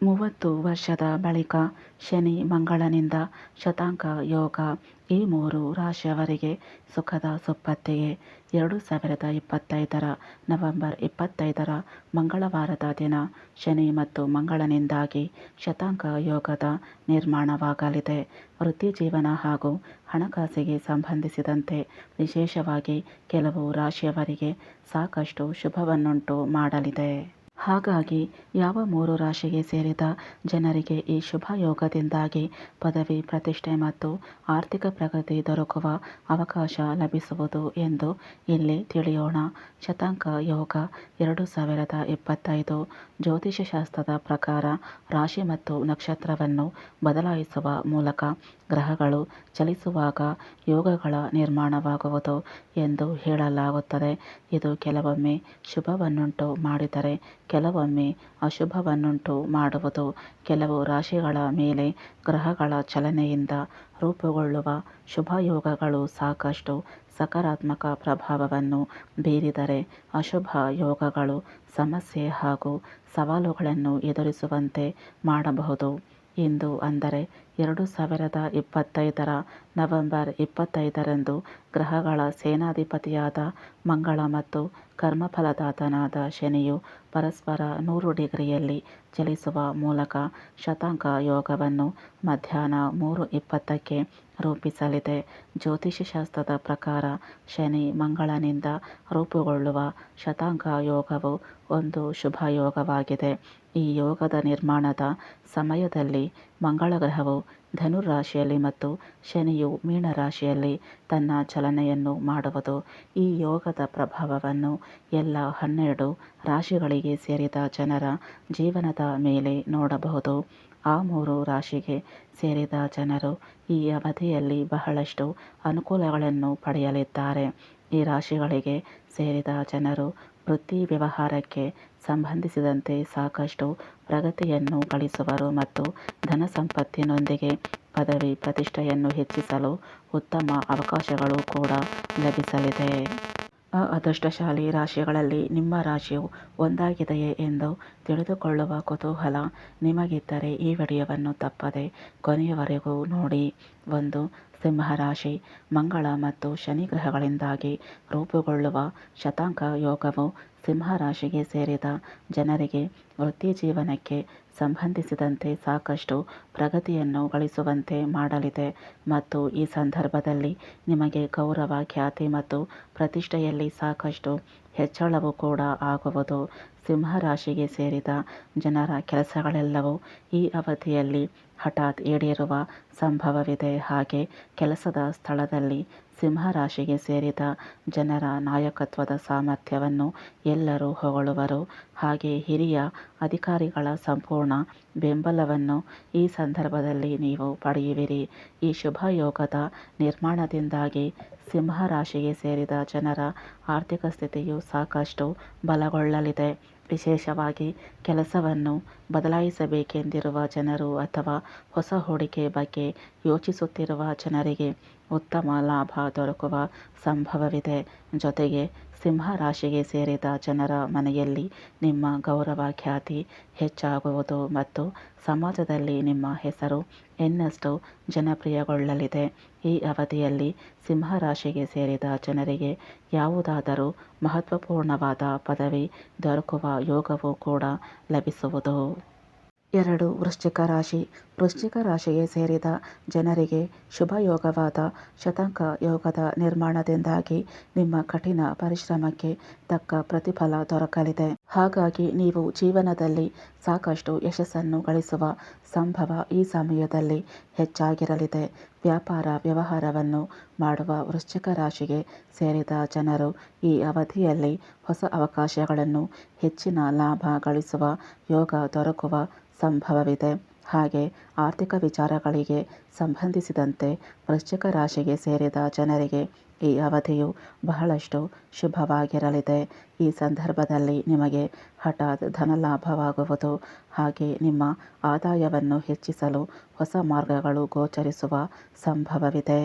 ಮೂವತ್ತು ವರ್ಷದ ಬಳಿಕ ಶನಿ ಮಂಗಳನಿಂದ ಶತಾಂಕ ಯೋಗ ಈ ಮೂರು ರಾಶಿಯವರಿಗೆ ಸುಖದ ಸುಪ್ಪತ್ತಿಗೆ ಎರಡು ಸಾವಿರದ ಇಪ್ಪತ್ತೈದರ ನವೆಂಬರ್ ಇಪ್ಪತ್ತೈದರ ಮಂಗಳವಾರದ ದಿನ ಶನಿ ಮತ್ತು ಮಂಗಳನಿಂದಾಗಿ ಶತಾಂಕ ಯೋಗದ ನಿರ್ಮಾಣವಾಗಲಿದೆ. ವೃತ್ತಿ ಜೀವನ ಹಾಗೂ ಹಣಕಾಸಿಗೆ ಸಂಬಂಧಿಸಿದಂತೆ ವಿಶೇಷವಾಗಿ ಕೆಲವು ರಾಶಿಯವರಿಗೆ ಸಾಕಷ್ಟು ಶುಭವನ್ನುಂಟು ಮಾಡಲಿದೆ. ಹಾಗಾಗಿ ಯಾವ ಮೂರು ರಾಶಿಗೆ ಸೇರಿದ ಜನರಿಗೆ ಈ ಶುಭ ಯೋಗದಿಂದಾಗಿ ಪದವಿ, ಪ್ರತಿಷ್ಠೆ ಮತ್ತು ಆರ್ಥಿಕ ಪ್ರಗತಿ ದೊರಕುವ ಅವಕಾಶ ಲಭಿಸುವುದು ಎಂದು ಇಲ್ಲಿ ತಿಳಿಯೋಣ. ಶತಾಂಕ ಯೋಗ ಎರಡು ಸಾವಿರದ ಇಪ್ಪತ್ತೈದು ಜ್ಯೋತಿಷಶಾಸ್ತ್ರದ ಪ್ರಕಾರ ರಾಶಿ ಮತ್ತು ನಕ್ಷತ್ರವನ್ನು ಬದಲಾಯಿಸುವ ಮೂಲಕ ಗ್ರಹಗಳು ಚಲಿಸುವಾಗ ಯೋಗಗಳ ನಿರ್ಮಾಣವಾಗುವುದು ಎಂದು ಹೇಳಲಾಗುತ್ತದೆ. ಇದು ಕೆಲವೊಮ್ಮೆ ಶುಭವನ್ನುಂಟು ಮಾಡಿದರೆ, ಕೆಲವೊಮ್ಮೆ ಅಶುಭವನ್ನುಂಟು ಮಾಡುವುದು. ಕೆಲವು ರಾಶಿಗಳ ಮೇಲೆ ಗ್ರಹಗಳ ಚಲನೆಯಿಂದ ರೂಪುಗೊಳ್ಳುವ ಶುಭಯೋಗಗಳು ಸಾಕಷ್ಟು ಸಕಾರಾತ್ಮಕ ಪ್ರಭಾವವನ್ನು ಬೀರಿದರೆ, ಅಶುಭ ಯೋಗಗಳು ಸಮಸ್ಯೆ ಹಾಗೂ ಸವಾಲುಗಳನ್ನು ಎದುರಿಸುವಂತೆ ಮಾಡಬಹುದು. ಇಂದು ಅಂದರೆ ಎರಡು ಸಾವಿರದ ಇಪ್ಪತ್ತೈದರ ನವೆಂಬರ್ ಇಪ್ಪತ್ತೈದರಂದು ಗ್ರಹಗಳ ಸೇನಾಧಿಪತಿಯಾದ ಮಂಗಳ ಮತ್ತು ಕರ್ಮಫಲದಾತನಾದ ಶನಿಯು ಪರಸ್ಪರ ನೂರು ಡಿಗ್ರಿಯಲ್ಲಿ ಚಲಿಸುವ ಮೂಲಕ ಶತಾಂಕ ಯೋಗವನ್ನು ಮಧ್ಯಾಹ್ನ ಮೂರು ಇಪ್ಪತ್ತಕ್ಕೆ ರೂಪಿಸಲಿದೆ. ಜ್ಯೋತಿಷಶಾಸ್ತ್ರದ ಪ್ರಕಾರ ಶನಿ ಮಂಗಳನಿಂದ ರೂಪುಗೊಳ್ಳುವ ಶತಾಂಕ ಯೋಗವು ಒಂದು ಶುಭ ಯೋಗವಾಗಿದೆ. ಈ ಯೋಗದ ನಿರ್ಮಾಣದ ಸಮಯದಲ್ಲಿ ಮಂಗಳ ಗ್ರಹವು ಧನುರಾಶಿಯಲ್ಲಿ ಮತ್ತು ಶನಿಯು ಮೀನರಾಶಿಯಲ್ಲಿ ತನ್ನ ಚಲನೆಯನ್ನು ಮಾಡುವುದು. ಈ ಯೋಗದ ಪ್ರಭಾವವನ್ನು ಎಲ್ಲ ಹನ್ನೆರಡು ರಾಶಿಗಳಿಗೆ ಸೇರಿದ ಜನರ ಜೀವನದ ಮೇಲೆ ನೋಡಬಹುದು. ಆ ಮೂರು ರಾಶಿಗೆ ಸೇರಿದ ಜನರು ಈ ಅವಧಿಯಲ್ಲಿ ಬಹಳಷ್ಟು ಅನುಕೂಲಗಳನ್ನು ಪಡೆಯಲಿದ್ದಾರೆ. ಈ ರಾಶಿಗಳಿಗೆ ಸೇರಿದ ಜನರು ವೃತ್ತಿ ವ್ಯವಹಾರಕ್ಕೆ ಸಂಬಂಧಿಸಿದಂತೆ ಸಾಕಷ್ಟು ಪ್ರಗತಿಯನ್ನು ಗಳಿಸುವರು ಮತ್ತು ಧನ ಸಂಪತ್ತಿನೊಂದಿಗೆ ಪದವಿ ಪ್ರತಿಷ್ಠೆಯನ್ನು ಹೆಚ್ಚಿಸಲು ಉತ್ತಮ ಅವಕಾಶಗಳು ಕೂಡ ಲಭಿಸಲಿದೆ. ಅದೃಷ್ಟಶಾಲಿ ರಾಶಿಗಳಲ್ಲಿ ನಿಮ್ಮ ರಾಶಿಯು ಒಂದಾಗಿದೆಯೇ ಎಂದು ತಿಳಿದುಕೊಳ್ಳುವ ಕುತೂಹಲ ನಿಮಗಿದ್ದರೆ ಈ ವಿಡಿಯೋವನ್ನು ತಪ್ಪದೆ ಕೊನೆಯವರೆಗೂ ನೋಡಿ. ಒಂದು ಸಿಂಹರಾಶಿ ಮಂಗಳ ಮತ್ತು ಶನಿ ಗ್ರಹಗಳಿಂದಾಗಿ ರೂಪುಗೊಳ್ಳುವ ಶತಾಂಕ ಯೋಗವು ಸಿಂಹರಾಶಿಗೆ ಸೇರಿದ ಜನರಿಗೆ ವೃತ್ತಿ ಜೀವನಕ್ಕೆ ಸಂಬಂಧಿಸಿದಂತೆ ಸಾಕಷ್ಟು ಪ್ರಗತಿಯನ್ನು ಗಳಿಸುವಂತೆ ಮಾಡಲಿದೆ. ಮತ್ತು ಈ ಸಂದರ್ಭದಲ್ಲಿ ನಿಮಗೆ ಗೌರವ, ಖ್ಯಾತಿ ಮತ್ತು ಪ್ರತಿಷ್ಠೆಯಲ್ಲಿ ಸಾಕಷ್ಟು ಹೆಚ್ಚಳವು ಕೂಡ ಆಗುವುದು. ಸಿಂಹರಾಶಿಗೆ ಸೇರಿದ ಜನರ ಕೆಲಸಗಳೆಲ್ಲವೂ ಈ ಅವಧಿಯಲ್ಲಿ ಹಠಾತ್ ಈಡೇರುವ ಸಂಭವವಿದೆ. ಹಾಗೆ ಕೆಲಸದ ಸ್ಥಳದಲ್ಲಿ ಸಿಂಹರಾಶಿಗೆ ಸೇರಿದ ಜನರ ನಾಯಕತ್ವದ ಸಾಮರ್ಥ್ಯವನ್ನು ಎಲ್ಲರೂ ಹೊಗಳುವರು. ಹಾಗೆ ಹಿರಿಯ ಅಧಿಕಾರಿಗಳ ಸಂಪೂರ್ಣ ಬೆಂಬಲವನ್ನು ಈ ಸಂದರ್ಭದಲ್ಲಿ ನೀವು ಪಡೆಯುವಿರಿ. ಈ ಶುಭ ಯೋಗದ ನಿರ್ಮಾಣದಿಂದಾಗಿ ಸಿಂಹರಾಶಿಗೆ ಸೇರಿದ ಜನರ ಆರ್ಥಿಕ ಸ್ಥಿತಿಯು ಸಾಕಷ್ಟು ಬಲಗೊಳ್ಳಲಿದೆ. ವಿಶೇಷವಾಗಿ ಕೆಲಸವನ್ನು ಬದಲಾಯಿಸಬೇಕೆಂದಿರುವ ಜನರು ಅಥವಾ ಹೊಸ ಹೂಡಿಕೆ ಬಗ್ಗೆ ಯೋಚಿಸುತ್ತಿರುವ ಜನರಿಗೆ ಉತ್ತಮ ಲಾಭ ದೊರಕುವ ಸಂಭವವಿದೆ. ಜೊತೆಗೆ ಸಿಂಹ ರಾಶಿಗೆ ಸೇರಿದ ಜನರ ಮನೆಯಲ್ಲಿ ನಿಮ್ಮ ಗೌರವ, ಖ್ಯಾತಿ ಹೆಚ್ಚಾಗುವುದು ಮತ್ತು ಸಮಾಜದಲ್ಲಿ ನಿಮ್ಮ ಹೆಸರು ಇನ್ನಷ್ಟು ಜನಪ್ರಿಯಗೊಳ್ಳಲಿದೆ. ಈ ಅವಧಿಯಲ್ಲಿ ಸಿಂಹ ರಾಶಿಗೆ ಸೇರಿದ ಜನರಿಗೆ ಯಾವುದಾದರೂ ಮಹತ್ವಪೂರ್ಣವಾದ ಪದವಿ ದೊರಕುವ ಯೋಗವೂ ಕೂಡ ಲಭಿಸುವುದು. ಎರಡು ವೃಶ್ಚಿಕ ರಾಶಿ. ವೃಶ್ಚಿಕ ರಾಶಿಗೆ ಸೇರಿದ ಜನರಿಗೆ ಶುಭಯೋಗವಾದ ಶತಂಕ ಯೋಗದ ನಿರ್ಮಾಣದಿಂದಾಗಿ ನಿಮ್ಮ ಕಠಿಣ ಪರಿಶ್ರಮಕ್ಕೆ ತಕ್ಕ ಪ್ರತಿಫಲ ದೊರಕಲಿದೆ. ಹಾಗಾಗಿ ನೀವು ಜೀವನದಲ್ಲಿ ಸಾಕಷ್ಟು ಯಶಸ್ಸನ್ನು ಗಳಿಸುವ ಸಂಭವ ಈ ಸಮಯದಲ್ಲಿ ಹೆಚ್ಚಾಗಿರಲಿದೆ. ವ್ಯಾಪಾರ ವ್ಯವಹಾರವನ್ನು ಮಾಡುವ ವೃಶ್ಚಿಕ ರಾಶಿಗೆ ಸೇರಿದ ಜನರು ಈ ಅವಧಿಯಲ್ಲಿ ಹೊಸ ಅವಕಾಶಗಳನ್ನು ಹೆಚ್ಚಿನ ಲಾಭ ಗಳಿಸುವ ಯೋಗ ದೊರಕುವ ಸಂಭವವಿದೆ. ಹಾಗೆ ಆರ್ಥಿಕ ವಿಚಾರಗಳಿಗೆ ಸಂಬಂಧಿಸಿದಂತೆ ವೃಶ್ಚಿಕ ರಾಶಿಗೆ ಸೇರಿದ ಜನರಿಗೆ ಈ ಅವಧಿಯು ಬಹಳಷ್ಟು ಶುಭವಾಗಿರಲಿದೆ. ಈ ಸಂದರ್ಭದಲ್ಲಿ ನಿಮಗೆ ಹಠಾತ್ ಧನಲಾಭವಾಗುವುದು ಹಾಗೆ ನಿಮ್ಮ ಆದಾಯವನ್ನು ಹೆಚ್ಚಿಸಲು ಹೊಸ ಮಾರ್ಗಗಳು ಗೋಚರಿಸುವ ಸಂಭವವಿದೆ.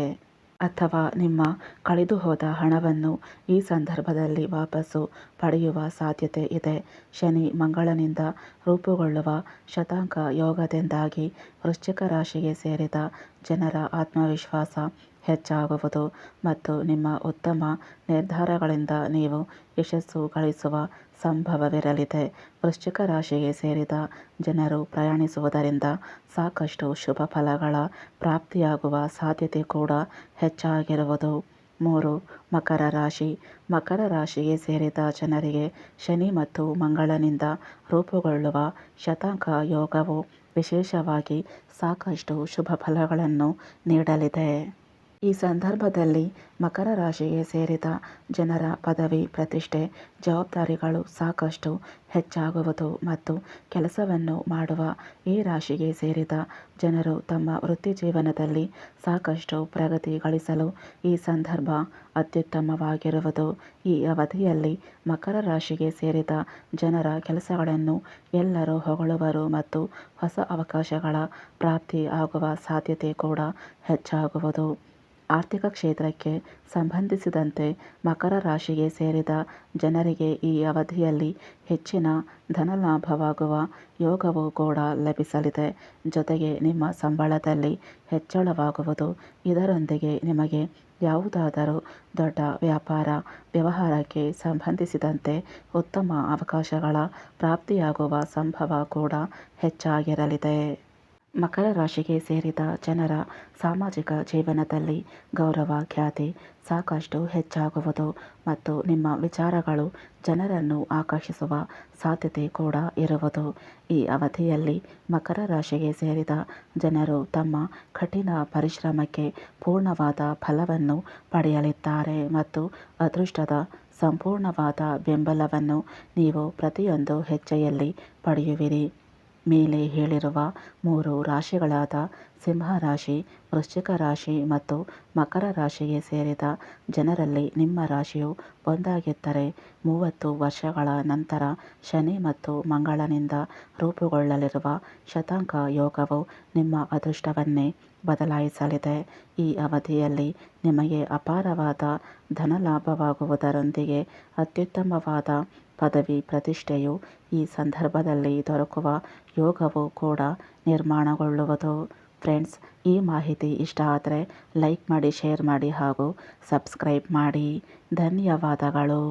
ಅಥವಾ ನಿಮ್ಮ ಕಳೆದುಹೋದ ಹಣವನ್ನು ಈ ಸಂದರ್ಭದಲ್ಲಿ ವಾಪಸ್ಸು ಪಡೆಯುವ ಸಾಧ್ಯತೆ ಇದೆ. ಶನಿ ಮಂಗಳನಿಂದ ರೂಪುಗೊಳ್ಳುವ ಶತಾಂಕ ಯೋಗದಿಂದಾಗಿ ವೃಶ್ಚಿಕ ರಾಶಿಗೆ ಸೇರಿದ ಜನರ ಆತ್ಮವಿಶ್ವಾಸ ಹೆಚ್ಚಾಗುವುದು ಮತ್ತು ನಿಮ್ಮ ಉತ್ತಮ ನಿರ್ಧಾರಗಳಿಂದ ನೀವು ಯಶಸ್ಸು ಗಳಿಸುವ ಸಂಭವವಿರಲಿದೆ. ವೃಶ್ಚಿಕ ರಾಶಿಗೆ ಸೇರಿದ ಜನರು ಪ್ರಯಾಣಿಸುವುದರಿಂದ ಸಾಕಷ್ಟು ಶುಭ ಫಲಗಳ ಪ್ರಾಪ್ತಿಯಾಗುವ ಸಾಧ್ಯತೆ ಕೂಡ ಹೆಚ್ಚಾಗಿರುವುದು. ಮೂರು, ಮಕರ ರಾಶಿ. ಮಕರ ರಾಶಿಗೆ ಸೇರಿದ ಜನರಿಗೆ ಶನಿ ಮತ್ತು ಮಂಗಳನಿಂದ ರೂಪುಗೊಳ್ಳುವ ಶತಾಂಕ ಯೋಗವು ವಿಶೇಷವಾಗಿ ಸಾಕಷ್ಟು ಶುಭ ಫಲಗಳನ್ನು ನೀಡಲಿದೆ. ಈ ಸಂದರ್ಭದಲ್ಲಿ ಮಕರ ರಾಶಿಗೆ ಸೇರಿದ ಜನರ ಪದವಿ ಪ್ರತಿಷ್ಠೆ ಜವಾಬ್ದಾರಿಗಳು ಸಾಕಷ್ಟು ಹೆಚ್ಚಾಗುವುದು ಮತ್ತು ಕೆಲಸವನ್ನು ಮಾಡುವ ಈ ರಾಶಿಗೆ ಸೇರಿದ ಜನರು ತಮ್ಮ ವೃತ್ತಿ ಜೀವನದಲ್ಲಿ ಸಾಕಷ್ಟು ಪ್ರಗತಿ ಗಳಿಸಲು ಈ ಸಂದರ್ಭ ಅತ್ಯುತ್ತಮವಾಗಿರುವುದು ಈ ಅವಧಿಯಲ್ಲಿ ಮಕರ ರಾಶಿಗೆ ಸೇರಿದ ಜನರ ಕೆಲಸಗಳನ್ನು ಎಲ್ಲರೂ ಹೊಗಳುವರು ಮತ್ತು ಹೊಸ ಅವಕಾಶಗಳ ಪ್ರಾಪ್ತಿ ಆಗುವ ಸಾಧ್ಯತೆ ಕೂಡ ಹೆಚ್ಚಾಗುವುದು. ಆರ್ಥಿಕ ಕ್ಷೇತ್ರಕ್ಕೆ ಸಂಬಂಧಿಸಿದಂತೆ ಮಕರ ರಾಶಿಗೆ ಸೇರಿದ ಜನರಿಗೆ ಈ ಅವಧಿಯಲ್ಲಿ ಹೆಚ್ಚಿನ ಧನಲಾಭವಾಗುವ ಯೋಗವು ಕೂಡ ಲಭಿಸಲಿದೆ. ಜೊತೆಗೆ ನಿಮ್ಮ ಸಂಬಳದಲ್ಲಿ ಹೆಚ್ಚಳವಾಗುವುದು ಇದರೊಂದಿಗೆ ನಿಮಗೆ ಯಾವುದಾದರೂ ದೊಡ್ಡ ವ್ಯಾಪಾರ ವ್ಯವಹಾರಕ್ಕೆ ಸಂಬಂಧಿಸಿದಂತೆ ಉತ್ತಮ ಅವಕಾಶಗಳ ಪ್ರಾಪ್ತಿಯಾಗುವ ಸಂಭವ ಕೂಡ ಹೆಚ್ಚಾಗಿರಲಿದೆ. ಮಕರ ರಾಶಿಗೆ ಸೇರಿದ ಜನರ ಸಾಮಾಜಿಕ ಜೀವನದಲ್ಲಿ ಗೌರವ, ಖ್ಯಾತಿ ಸಾಕಷ್ಟು ಹೆಚ್ಚಾಗುವುದು ಮತ್ತು ನಿಮ್ಮ ವಿಚಾರಗಳು ಜನರನ್ನು ಆಕರ್ಷಿಸುವ ಸಾಧ್ಯತೆ ಕೂಡ ಇರುವುದು. ಈ ಅವಧಿಯಲ್ಲಿ ಮಕರ ರಾಶಿಗೆ ಸೇರಿದ ಜನರು ತಮ್ಮ ಕಠಿಣ ಪರಿಶ್ರಮಕ್ಕೆ ಪೂರ್ಣವಾದ ಫಲವನ್ನು ಪಡೆಯಲಿದ್ದಾರೆ ಮತ್ತು ಅದೃಷ್ಟದ ಸಂಪೂರ್ಣವಾದ ಬೆಂಬಲವನ್ನು ನೀವು ಪ್ರತಿಯೊಂದು ಹೆಜ್ಜೆಯಲ್ಲಿ ಪಡೆಯುವಿರಿ. ಮೇಲೆ ಹೇಳಿರುವ ಮೂರು ರಾಶಿಗಳಾದ ಸಿಂಹ ರಾಶಿ, ವೃಶ್ಚಿಕ ರಾಶಿ ಮತ್ತು ಮಕರ ರಾಶಿಗೆ ಸೇರಿದ ಜನರಲ್ಲಿ ನಿಮ್ಮ ರಾಶಿಯು ಒಂದಾಗಿದ್ದರೆ ಮೂವತ್ತು ವರ್ಷಗಳ ನಂತರ ಶನಿ ಮತ್ತು ಮಂಗಳನಿಂದ ರೂಪುಗೊಳ್ಳಲಿರುವ ಶತಾಂಕ ಯೋಗವು ನಿಮ್ಮ ಅದೃಷ್ಟವನ್ನೇ ಬದಲಾಯಿಸಲಿದೆ. ಈ ಅವಧಿಯಲ್ಲಿ ನಿಮಗೆ ಅಪಾರವಾದ ಧನಲಾಭವಾಗುವುದರೊಂದಿಗೆ ಅತ್ಯುತ್ತಮವಾದ ಪದವಿ ಪ್ರತಿಷ್ಠೆಯು ಈ ಸಂದರ್ಭದಲ್ಲಿ ದೊರಕುವ ಯೋಗವು ಕೂಡ ನಿರ್ಮಾಣಗೊಳ್ಳುವುದು. ಫ್ರೆಂಡ್ಸ್, ಈ ಮಾಹಿತಿ ಇಷ್ಟ ಆದರೆ ಲೈಕ್ ಮಾಡಿ, ಶೇರ್ ಮಾಡಿ ಹಾಗೂ ಸಬ್ಸ್ಕ್ರೈಬ್ ಮಾಡಿ. ಧನ್ಯವಾದಗಳು.